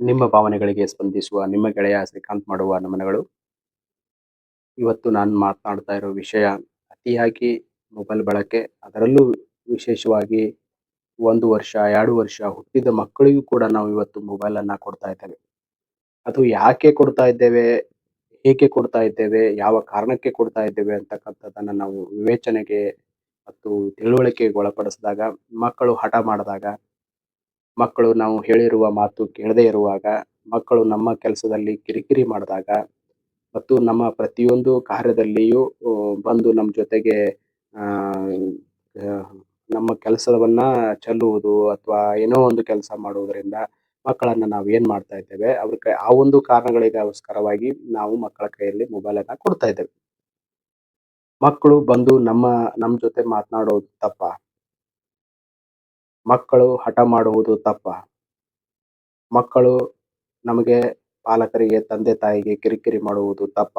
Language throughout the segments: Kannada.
ನಿಮ್ಮ ಭಾವನೆಗಳಿಗೆ ಸ್ಪಂದಿಸುವ ನಿಮ್ಮ ಗೆಳೆಯ ಶ್ರೀಕಾಂತ್ ಮಾಡುವ ನಮನಗಳು. ಇವತ್ತು ನಾನು ಮಾತನಾಡ್ತಾ ಇರೋ ವಿಷಯ ಅತಿಯಾಗಿ ಮೊಬೈಲ್ ಬಳಕೆ ಅದರಲ್ಲೂ ವಿಶೇಷವಾಗಿ ಒಂದು ವರ್ಷ, ಎರಡು ವರ್ಷ ಹುಟ್ಟಿದ ಮಕ್ಕಳಿಗೂ ಕೂಡ ನಾವು ಇವತ್ತು ಮೊಬೈಲನ್ನ ಕೊಡ್ತಾ ಇದ್ದೇವೆ. ಅದು ಯಾಕೆ ಕೊಡ್ತಾ ಇದ್ದೇವೆ? ಏಕೆ ಕೊಡ್ತಾ ಇದ್ದೇವೆ? ಯಾವ ಕಾರಣಕ್ಕೆ ಕೊಡ್ತಾ ಇದ್ದೇವೆ? ಅಂತಕ್ಕಂಥದ್ದನ್ನ ನಾವು ವಿವೇಚನೆಗೆ ಮತ್ತು ತಿಳುವಳಿಕೆಗೆ ಒಳಪಡಿಸಿದಾಗ ಮಕ್ಕಳು ಹಠ ಮಾಡಿದಾಗ, ಮಕ್ಕಳು ನಾವು ಹೇಳಿರುವ ಮಾತು ಕೇಳದೆ ಇರುವಾಗ, ಮಕ್ಕಳು ನಮ್ಮ ಕೆಲಸದಲ್ಲಿ ಕಿರಿಕಿರಿ ಮಾಡಿದಾಗ ಮತ್ತು ನಮ್ಮ ಪ್ರತಿಯೊಂದು ಕಾರ್ಯದಲ್ಲಿಯೂ ಬಂದು ನಮ್ಮ ಜೊತೆಗೆ ನಮ್ಮ ಕೆಲಸವನ್ನ ಚೆಲ್ಲುವುದು ಅಥವಾ ಏನೋ ಒಂದು ಕೆಲಸ ಮಾಡುವುದರಿಂದ ಮಕ್ಕಳನ್ನ ನಾವು ಏನ್ ಮಾಡ್ತಾ ಇದ್ದೇವೆ ಅವ್ರ ಕೈ ಆ ಒಂದು ಕಾರಣಗಳಿಗೋಸ್ಕರವಾಗಿ ನಾವು ಮಕ್ಕಳ ಕೈಯಲ್ಲಿ ಮೊಬೈಲ್ ಅನ್ನ ಕೊಡ್ತಾ ಇದ್ದೇವೆ. ಮಕ್ಕಳು ಬಂದು ನಮ್ಮ ನಮ್ ಜೊತೆ ಮಾತನಾಡೋದು ತಪ್ಪಾ? ಮಕ್ಕಳು ಹಠ ಮಾಡುವುದು ತಪ್ಪ. ಮಕ್ಕಳು ನಮಗೆ ಪಾಲಕರಿಗೆ ತಂದೆ ತಾಯಿಗೆ ಕಿರಿಕಿರಿ ಮಾಡುವುದು ತಪ್ಪ.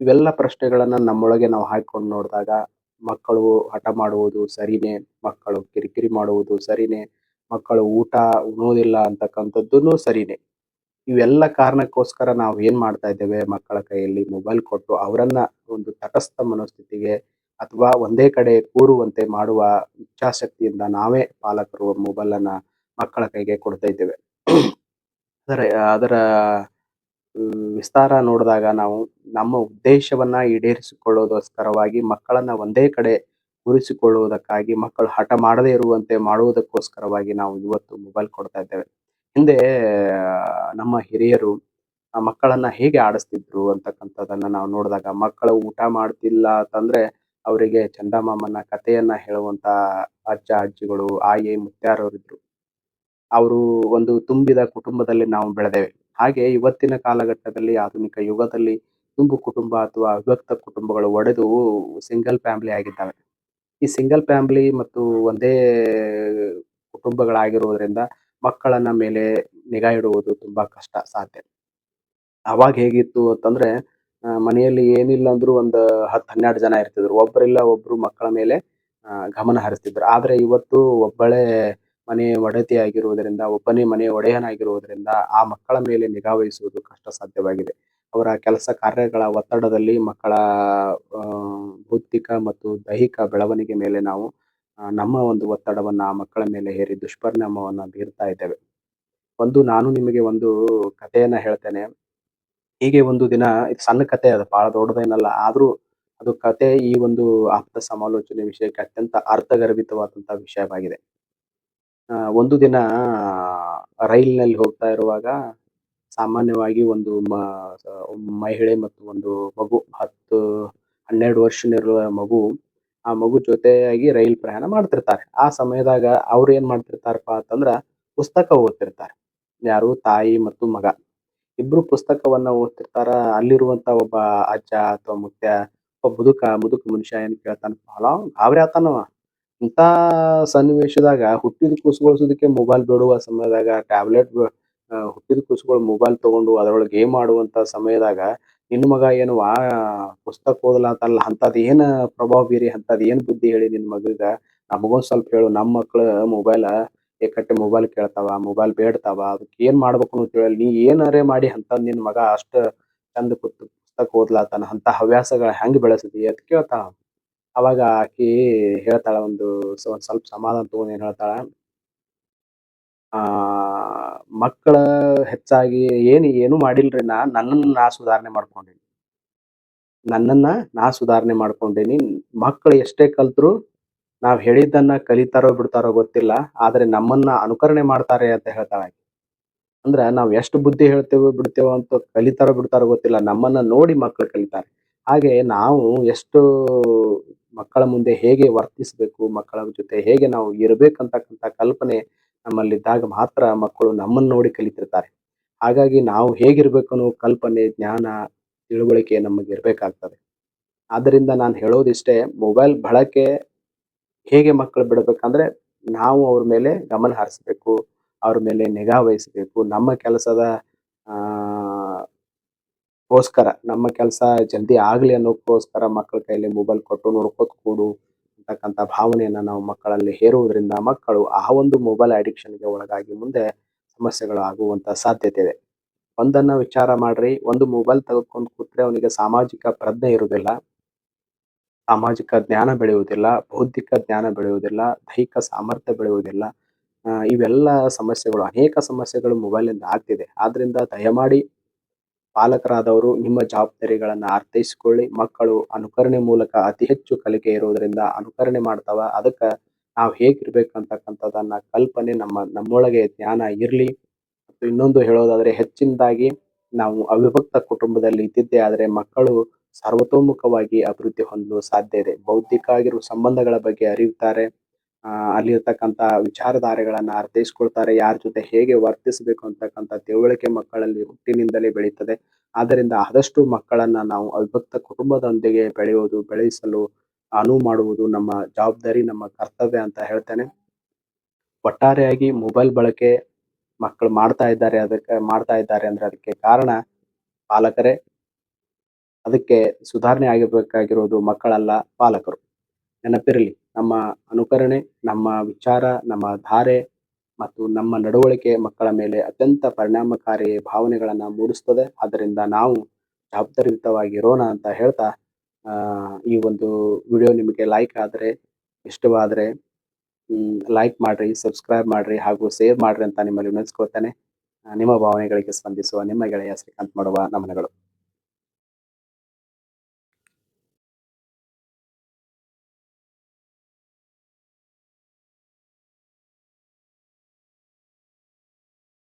ಇವೆಲ್ಲ ಪ್ರಶ್ನೆಗಳನ್ನ ನಮ್ಮೊಳಗೆ ನಾವು ಹಾಕಿಕೊಂಡು ನೋಡಿದಾಗ ಮಕ್ಕಳು ಹಠ ಮಾಡುವುದು ಸರಿನೇ, ಮಕ್ಕಳು ಕಿರಿಕಿರಿ ಮಾಡುವುದು ಸರಿನೇ, ಮಕ್ಕಳು ಊಟ ಉಣೋದಿಲ್ಲ ಅಂತಕ್ಕಂಥದ್ದು ಸರಿನೇ. ಇವೆಲ್ಲ ಕಾರಣಕ್ಕೋಸ್ಕರ ನಾವು ಏನ್ ಮಾಡ್ತಾ ಇದ್ದೇವೆ? ಮಕ್ಕಳ ಕೈಯಲ್ಲಿ ಮೊಬೈಲ್ ಕೊಟ್ಟು ಅವರನ್ನ ಒಂದು ತಟಸ್ಥ ಮನೋಸ್ಥಿತಿಗೆ ಅಥವಾ ಒಂದೇ ಕಡೆ ಕೂರುವಂತೆ ಮಾಡುವ ಇಚ್ಛಾಶಕ್ತಿಯಿಂದ ನಾವೇ ಪಾಲಕರು ಮೊಬೈಲ್ ಅನ್ನ ಮಕ್ಕಳ ಕೈಗೆ ಕೊಡ್ತಾ ಇದ್ದೇವೆ. ಅದರ ಅದರ ವಿಸ್ತಾರ ನೋಡಿದಾಗ ನಾವು ನಮ್ಮ ಉದ್ದೇಶವನ್ನ ಈಡೇರಿಸಿಕೊಳ್ಳುವುದೋಸ್ಕರವಾಗಿ ಮಕ್ಕಳನ್ನ ಒಂದೇ ಕಡೆ ಕೂರಿಸಿಕೊಳ್ಳುವುದಕ್ಕಾಗಿ ಮಕ್ಕಳು ಹಠ ಮಾಡದೇ ಇರುವಂತೆ ಮಾಡುವುದಕ್ಕೋಸ್ಕರವಾಗಿ ನಾವು ಇವತ್ತು ಮೊಬೈಲ್ ಕೊಡ್ತಾ ಇದ್ದೇವೆ. ಹಿಂದೆ ನಮ್ಮ ಹಿರಿಯರು ಆ ಮಕ್ಕಳನ್ನ ಹೇಗೆ ಆಡಿಸ್ತಿದ್ರು ಅಂತಕ್ಕಂಥದ್ದನ್ನ ನಾವು ನೋಡಿದಾಗ ಮಕ್ಕಳು ಊಟ ಮಾಡ್ತಿಲ್ಲ ಅಂತಂದ್ರೆ ಅವರಿಗೆ ಚಂದಮಾಮನ ಕಥೆಯನ್ನ ಹೇಳುವಂತ ಅಜ್ಜ, ಅಜ್ಜಿಗಳು, ಆಯಿ, ಮುತ್ಯಾರವರಿದ್ರು ಅವರು ಒಂದು ತುಂಬಿದ ಕುಟುಂಬದಲ್ಲಿ ನಾವು ಬೆಳೆದೇವೆ. ಹಾಗೆ ಇವತ್ತಿನ ಕಾಲಘಟ್ಟದಲ್ಲಿ ಆಧುನಿಕ ಯುಗದಲ್ಲಿ ತುಂಬು ಕುಟುಂಬ ಅಥವಾ ಅವಿಭಕ್ತ ಕುಟುಂಬಗಳು ಒಡೆದು ಸಿಂಗಲ್ ಫ್ಯಾಮಿಲಿ ಆಗಿದ್ದಾವೆ. ಈ ಸಿಂಗಲ್ ಫ್ಯಾಮಿಲಿ ಮತ್ತು ಒಂದೇ ಕುಟುಂಬಗಳಾಗಿರುವುದರಿಂದ ಮಕ್ಕಳನ್ನ ಮೇಲೆ ನಿಗಾ ಇಡುವುದು ತುಂಬಾ ಕಷ್ಟ ಸಾಧ್ಯ. ಅವಾಗ ಹೇಗಿತ್ತು ಅಂತಂದ್ರೆ ಮನೆಯಲ್ಲಿ ಏನಿಲ್ಲ ಅಂದ್ರು ಒಂದು ಹತ್ತು ಹನ್ನೆರಡು ಜನ ಇರ್ತಿದ್ರು. ಒಬ್ರಿಲ್ಲ ಒಬ್ರು ಮಕ್ಕಳ ಮೇಲೆ ಗಮನ ಹರಿಸ್ತಿದ್ರು. ಆದ್ರೆ ಇವತ್ತು ಒಬ್ಬಳೇ ಮನೆ ಒಡತಿಯಾಗಿರುವುದರಿಂದ, ಒಬ್ಬನೇ ಮನೆ ಒಡೆಯನಾಗಿರುವುದರಿಂದ ಆ ಮಕ್ಕಳ ಮೇಲೆ ನಿಗಾ ವಹಿಸುವುದು ಕಷ್ಟ ಸಾಧ್ಯವಾಗಿದೆ. ಅವರ ಕೆಲಸ ಕಾರ್ಯಗಳ ಒತ್ತಡದಲ್ಲಿ ಮಕ್ಕಳ ಆ ಬೌದ್ಧಿಕ ಮತ್ತು ದೈಹಿಕ ಬೆಳವಣಿಗೆ ಮೇಲೆ ನಾವು ನಮ್ಮ ಒಂದು ಒತ್ತಡವನ್ನು ಆ ಮಕ್ಕಳ ಮೇಲೆ ಹೇರಿ ದುಷ್ಪರಿಣಾಮವನ್ನು ಬೀರ್ತಾ ಇದ್ದೇವೆ. ಒಂದು ನಾನು ನಿಮಗೆ ಒಂದು ಕಥೆಯನ್ನ ಹೇಳ್ತೇನೆ. ಹೀಗೆ ಒಂದು ದಿನ, ಇದು ಸಣ್ಣ ಕಥೆ ಅದು ಬಹಳ ದೊಡ್ಡದೇನಲ್ಲ. ಆದ್ರೂ ಅದು ಕಥೆ ಈ ಒಂದು ಆಪ್ತ ಸಮಾಲೋಚನೆ ವಿಷಯಕ್ಕೆ ಅತ್ಯಂತ ಅರ್ಥಗರ್ಭಿತವಾದಂತಹ ವಿಷಯವಾಗಿದೆ. ಆ, ಒಂದು ದಿನ ರೈಲ್ನಲ್ಲಿ ಹೋಗ್ತಾ ಇರುವಾಗ ಸಾಮಾನ್ಯವಾಗಿ ಒಂದು ಮಹಿಳೆ ಮತ್ತು ಒಂದು ಮಗು, ಹತ್ತು, ಹನ್ನೆರಡು ಇರುವ ಮಗು, ಆ ಮಗು ಜೊತೆಯಾಗಿ ರೈಲ್ ಪ್ರಯಾಣ ಮಾಡ್ತಿರ್ತಾರೆ. ಆ ಸಮಯದಾಗ ಅವ್ರು ಏನ್ ಮಾಡ್ತಿರ್ತಾರಪ್ಪ ಅಂತಂದ್ರ ಪುಸ್ತಕ ಓದ್ತಿರ್ತಾರೆ. ಯಾರು ತಾಯಿ ಮತ್ತು ಮಗ. ಇಬ್ರು ಪುಸ್ತಕವನ್ನ ಓದ್ತಿರ್ತಾರ. ಅಲ್ಲಿರುವಂತ ಒಬ್ಬ ಅಜ್ಜ ಅಥವಾ ಮುತ್ಯ ಒಬ್ಬ ಮುದುಕ ಮುದುಕ ಮನುಷ್ಯ ಏನ್ ಕೇಳ್ತಾನ ಬಹಳ ಗಾಬರಿ ಅವ ಇಂತ ಸನ್ನಿವೇಶದಾಗ ಹುಟ್ಟಿದ ಕೂಸುಗಳು ಸದ್ದಿಕೆ ಮೊಬೈಲ್ ಬಿಡುವ ಸಮಯದಾಗ ಟ್ಯಾಬ್ಲೆಟ್ ಹುಟ್ಟಿದ ಕೂಸುಗಳು ಮೊಬೈಲ್ ತಗೊಂಡು ಅದ್ರೊಳಗೆ ಗೇಮ್ ಆಡುವಂತ ಸಮಯದಾಗ ನಿನ್ ಮಗ ಏನವ್ವಾ ಪುಸ್ತಕ ಓದಲಾತಲ್ಲ ಅಂತದ್ ಏನ್ ಪ್ರಭಾವ ಬೀರಿ ಅಂತದ್ ಏನ್ ಬುದ್ಧಿ ಹೇಳಿ ನಿನ್ ಮಗಗ ನಮಗೊಂದ್ ಸ್ವಲ್ಪ ಹೇಳು, ನಮ್ ಮಕ್ಳು ಮೊಬೈಲ ಏಕಟ್ಟೆ ಮೊಬೈಲ್ ಕೇಳ್ತಾವ, ಮೊಬೈಲ್ ಬೇಡ್ತಾವ ಅದಕ್ ಏನ್ ಅಂತ ಹೇಳಿ ನೀ ಏನಾರೆ ಮಾಡಿ ಅಂತ ನಿನ್ ಮಗ ಅಷ್ಟ ಚಂದ ಕುತ್ ಪುಸ್ತಕ ಓದ್ಲಾತಾನ ಅಂತ ಹವ್ಯಾಸಗಳ ಹೆಂಗ್ ಬೆಳೆಸಿದಿ ಅಂತ ಕೇಳ್ತಾಳ. ಅವಾಗ ಆಕಿ ಹೇಳ್ತಾಳ ಒಂದು ಒಂದ್ ಸ್ವಲ್ಪ ಸಮಾಧಾನ ತಗೊಂಡ್ ಏನ್ ಹೇಳ್ತಾಳ ಆ ಮಕ್ಕಳ ಹೆಚ್ಚಾಗಿ ಏನ್ ಏನು ಮಾಡಿಲ್ರಿ ನಾ ನನ್ನನ್ನ ನಾ ಸುಧಾರಣೆ ಮಾಡ್ಕೊಂಡೇನಿ. ನನ್ನನ್ನ ನಾ ಸುಧಾರಣೆ ಮಾಡ್ಕೊಂಡೇನಿ. ಮಕ್ಕಳು ಎಷ್ಟೇ ಕಲ್ತ್ರು ನಾವ್ ಹೇಳಿದ್ದನ್ನ ಕಲಿತಾರೋ ಬಿಡ್ತಾರೋ ಗೊತ್ತಿಲ್ಲ. ಆದ್ರೆ ನಮ್ಮನ್ನ ಅನುಕರಣೆ ಮಾಡ್ತಾರೆ ಅಂತ ಹೇಳ್ತಾಳೆ ಅಂದ್ರೆ ಅಂದ್ರ ನಾವ್ ಎಷ್ಟು ಬುದ್ಧಿ ಹೇಳ್ತೇವೋ ಬಿಡ್ತೇವೋ ಅಂತ ಕಲಿತಾರೋ ಬಿಡ್ತಾರೋ ಗೊತ್ತಿಲ್ಲ. ನಮ್ಮನ್ನ ನೋಡಿ ಮಕ್ಕಳು ಕಲಿತಾರೆ. ಹಾಗೆ ನಾವು ಎಷ್ಟು ಮಕ್ಕಳ ಮುಂದೆ ಹೇಗೆ ವರ್ತಿಸ್ಬೇಕು, ಮಕ್ಕಳ ಜೊತೆ ಹೇಗೆ ನಾವು ಇರಬೇಕಂತಕ್ಕಂಥ ಕಲ್ಪನೆ ನಮ್ಮಲ್ಲಿದ್ದಾಗ ಮಾತ್ರ ಮಕ್ಕಳು ನಮ್ಮನ್ನ ನೋಡಿ ಕಲಿತಿರ್ತಾರೆ. ಹಾಗಾಗಿ ನಾವು ಹೇಗಿರ್ಬೇಕು ಅನ್ನೋ ಕಲ್ಪನೆ, ಜ್ಞಾನ, ತಿಳುವಳಿಕೆ ನಮಗೆ ಇರ್ಬೇಕಾಗ್ತದೆ. ಆದ್ದರಿಂದ ನಾನು ಹೇಳೋದಿಷ್ಟೇ ಮೊಬೈಲ್ ಬಳಕೆ ಹೇಗೆ ಮಕ್ಕಳು ಬಿಡಬೇಕಂದ್ರೆ ನಾವು ಅವ್ರ ಮೇಲೆ ಗಮನ ಹರಿಸ್ಬೇಕು. ಅವ್ರ ಮೇಲೆ ನಿಗಾ ವಹಿಸ್ಬೇಕು. ನಮ್ಮ ಕೆಲಸದ ಗೋಸ್ಕರ, ನಮ್ಮ ಕೆಲಸ ಜಲ್ದಿ ಆಗಲಿ ಅನ್ನೋಕ್ಕೋಸ್ಕರ ಮಕ್ಕಳ ಕೈಯಲ್ಲಿ ಮೊಬೈಲ್ ಕೊಟ್ಟು ನೋಡ್ಕೋತ ಕೂಡು ಅಂತಕ್ಕಂಥ ಭಾವನೆಯನ್ನ ನಾವು ಮಕ್ಕಳಲ್ಲಿ ಹೇರುವುದರಿಂದ ಮಕ್ಕಳು ಆ ಒಂದು ಮೊಬೈಲ್ ಅಡಿಕ್ಷನ್‌ಗೆ ಒಳಗಾಗಿ ಮುಂದೆ ಸಮಸ್ಯೆಗಳು ಆಗುವಂಥ ಸಾಧ್ಯತೆ ಇದೆ. ಒಂದನ್ನ ವಿಚಾರ ಮಾಡ್ರಿ, ಒಂದು ಮೊಬೈಲ್ ತೆಗೆದುಕೊಂಡು ಕೂತ್ರೆ ಅವನಿಗೆ ಸಾಮಾಜಿಕ ಪ್ರಜ್ಞೆ ಇರುವುದಿಲ್ಲ. ಸಾಮಾಜಿಕ ಜ್ಞಾನ ಬೆಳೆಯುವುದಿಲ್ಲ, ಬೌದ್ಧಿಕ ಜ್ಞಾನ ಬೆಳೆಯುವುದಿಲ್ಲ, ದೈಹಿಕ ಸಾಮರ್ಥ್ಯ ಬೆಳೆಯುವುದಿಲ್ಲ. ಇವೆಲ್ಲ ಸಮಸ್ಯೆಗಳು ಅನೇಕ ಸಮಸ್ಯೆಗಳು ಮೊಬೈಲಿಂದ ಆಗ್ತಿದೆ. ಆದ್ರಿಂದ ದಯಮಾಡಿ ಪಾಲಕರಾದವರು ನಿಮ್ಮ ಜವಾಬ್ದಾರಿಗಳನ್ನ ಅರ್ಥೈಸಿಕೊಳ್ಳಿ. ಮಕ್ಕಳು ಅನುಕರಣೆ ಮೂಲಕ ಅತಿ ಹೆಚ್ಚು ಕಲಿಕೆ ಇರುವುದರಿಂದ ಅನುಕರಣೆ ಮಾಡ್ತಾವ. ಅದಕ್ಕ ನಾವು ಹೇಗ್ ಇರ್ಬೇಕಂತಕ್ಕಂಥದ್ದನ್ನ ಕಲ್ಪನೆ ನಮ್ಮ ನಮ್ಮೊಳಗೆ ಜ್ಞಾನ ಇರ್ಲಿ. ಮತ್ತು ಇನ್ನೊಂದು ಹೇಳೋದಾದ್ರೆ ಹೆಚ್ಚಿನದಾಗಿ ನಾವು ಅವಿಭಕ್ತ ಕುಟುಂಬದಲ್ಲಿ ಇದ್ದಿದ್ದೇ ಆದ್ರೆ ಮಕ್ಕಳು ಸರ್ವತೋಮುಖವಾಗಿ ಅಭಿವೃದ್ಧಿ ಹೊಂದಲು ಸಾಧ್ಯ ಇದೆ. ಬೌದ್ಧಿಕ ಆಗಿರುವ ಸಂಬಂಧಗಳ ಬಗ್ಗೆ ಅರಿಯುತ್ತಾರೆ. ಆಹ್ಹ್ ಅಲ್ಲಿರ್ತಕ್ಕಂಥ ವಿಚಾರಧಾರೆಗಳನ್ನ ಅರ್ಥೈಸ್ಕೊಳ್ತಾರೆ. ಯಾರ ಜೊತೆ ಹೇಗೆ ವರ್ತಿಸಬೇಕು ಅಂತಕ್ಕಂಥ ತಿಳುವಳಿಕೆ ಮಕ್ಕಳಲ್ಲಿ ಹುಟ್ಟಿನಿಂದಲೇ ಬೆಳೀತದೆ. ಆದ್ದರಿಂದ ಆದಷ್ಟು ಮಕ್ಕಳನ್ನ ನಾವು ಅವಿಭಕ್ತ ಕುಟುಂಬದೊಂದಿಗೆ ಬೆಳೆಯುವುದು, ಬೆಳೆಸಲು ಅನುವು ಮಾಡುವುದು ನಮ್ಮ ಜವಾಬ್ದಾರಿ, ನಮ್ಮ ಕರ್ತವ್ಯ ಅಂತ ಹೇಳ್ತೇನೆ. ಒಟ್ಟಾರೆಯಾಗಿ ಮೊಬೈಲ್ ಬಳಕೆ ಮಕ್ಕಳು ಮಾಡ್ತಾ ಇದ್ದಾರೆ ಅದಕ್ಕೆ ಮಾಡ್ತಾ ಇದ್ದಾರೆ ಅಂದ್ರೆ ಅದಕ್ಕೆ ಕಾರಣ ಪಾಲಕರೇ. ಅದಕ್ಕೆ ಸುಧಾರಣೆ ಆಗಿರ್ಬೇಕಾಗಿರೋದು ಮಕ್ಕಳಲ್ಲ ಪಾಲಕರು. ನೆನಪಿರಲಿ ನಮ್ಮ ಅನುಕರಣೆ, ನಮ್ಮ ವಿಚಾರ, ನಮ್ಮ ಧಾರೆ ಮತ್ತು ನಮ್ಮ ನಡವಳಿಕೆ ಮಕ್ಕಳ ಮೇಲೆ ಅತ್ಯಂತ ಪರಿಣಾಮಕಾರಿ ಭಾವನೆಗಳನ್ನು ಮೂಡಿಸ್ತದೆ. ಆದ್ದರಿಂದ ನಾವು ಜವಾಬ್ದಾರಿಯುತವಾಗಿರೋಣ ಅಂತ ಹೇಳ್ತಾ ಈ ಒಂದು ವಿಡಿಯೋ ನಿಮಗೆ ಲೈಕ್ ಆದರೆ ಇಷ್ಟವಾದರೆ ಲೈಕ್ ಮಾಡ್ರಿ, ಸಬ್ಸ್ಕ್ರೈಬ್ ಮಾಡ್ರಿ ಹಾಗೂ ಸೇವ್ ಮಾಡ್ರಿ ಅಂತ ನಿಮ್ಮಲ್ಲಿ ವಿನಂತಿಸ್ಕೊಳ್ತೇನೆ. ನಿಮ್ಮ ಭಾವನೆಗಳಿಗೆ ಸ್ಪಂದಿಸುವ ನಿಮ್ಮ ಗೆಳೆಯ ಶ್ರೀಕಾಂತ್ ಮಾಡುವ ನಮನಗಳು.